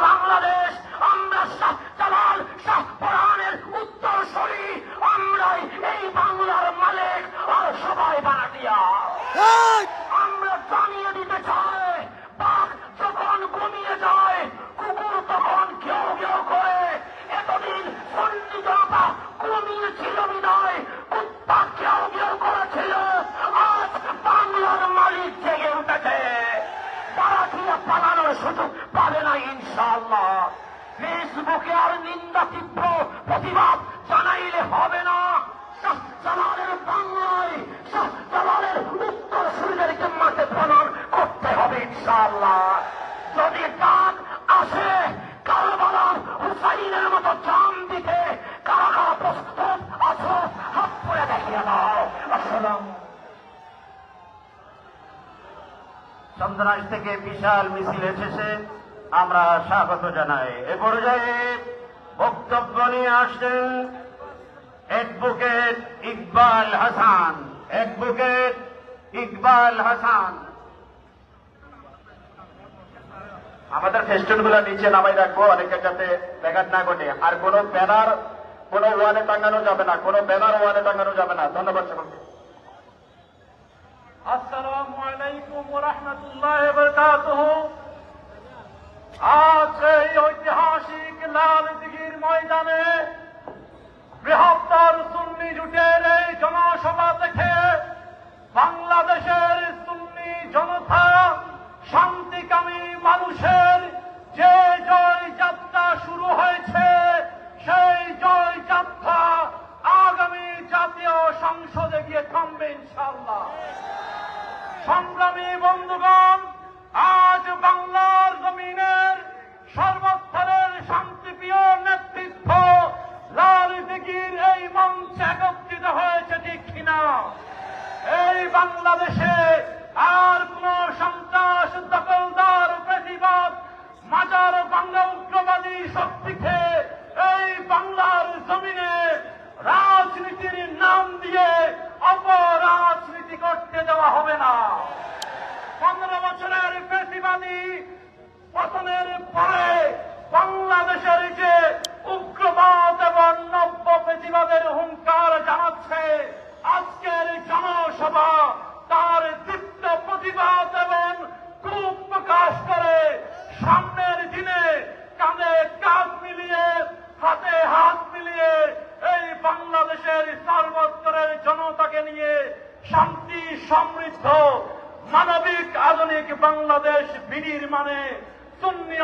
বাংলাদেশ। সুযোগ পাবে না ইনশাআল্লাহ। ফেসবুকে আর নিন্দা তীব্র প্রতিবাদ জানাইলে হবে না। জালালের বাংলায় জালালের উত্তর করতে হবে ইনশাআল্লাহ। যদি ডাক আসে, কারবালার হুসাইনের মতো জান দিতে কারা কারা প্রস্তুত আছো, হাত করে দেখিয়ে দাও। আসসালাম চন্দ্রাজ থেকে বিশাল মিছিল এসেছে। আমরা স্বাগত জানাই। এ পর্যায়ে বক্তব্য নিয়ে আসছেন অ্যাডভোকেট ইকবাল হাসান। অ্যাডভোকেট ইকবাল হাসান। আমাদের ফেস্টুনগুলো নিচে নামাই রাখব, অনেকের যাতে ব্যাঘাত না ঘটে। আর কোনো ব্যানার, কোনো ওয়ালে টাঙানো যাবে না, কোনো ব্যানার ওয়ালে টাঙানো যাবে না। ধন্যবাদ সকলকে। আসসালামু আলাইকুম রহমতুল্লাহ আজ এই ঐতিহাসিক লাল দিঘির ময়দানে বৃহত্তর সুন্নি জুটের এই জনসভা দেখে বাংলাদেশের সুন্নি জনতা শান্তিকামী মানুষের যে জয় যাত্রা শুরু হয়েছে, সেই জয় যাত্রা আগামী জাতীয় সংসদে গিয়ে থামবে ইনশাল্লাহ সংগ্রামী বন্ধুগণ, আজ বাংলার জমিনের সর্বস্তরের শান্তিপ্রিয় নেতৃত্ব দিঘির এই মঞ্চে একত্রিত হয়েছে ঠিক কিনা? এই বাংলাদেশে আর কোন সন্ত্রাস, দখলদার, প্রতিবাদ, মাজার বাংলা উগ্রবাদী শক্তিকে এই বাংলার জমিনে রাজনীতির নাম দিয়ে দেওয়া হবে না। পনেরো বছরের প্রতিবাদী পতনের পরে সমৃদ্ধ মানবিক আধুনিক বাংলাদেশ বিনির্মাণে সুন্নি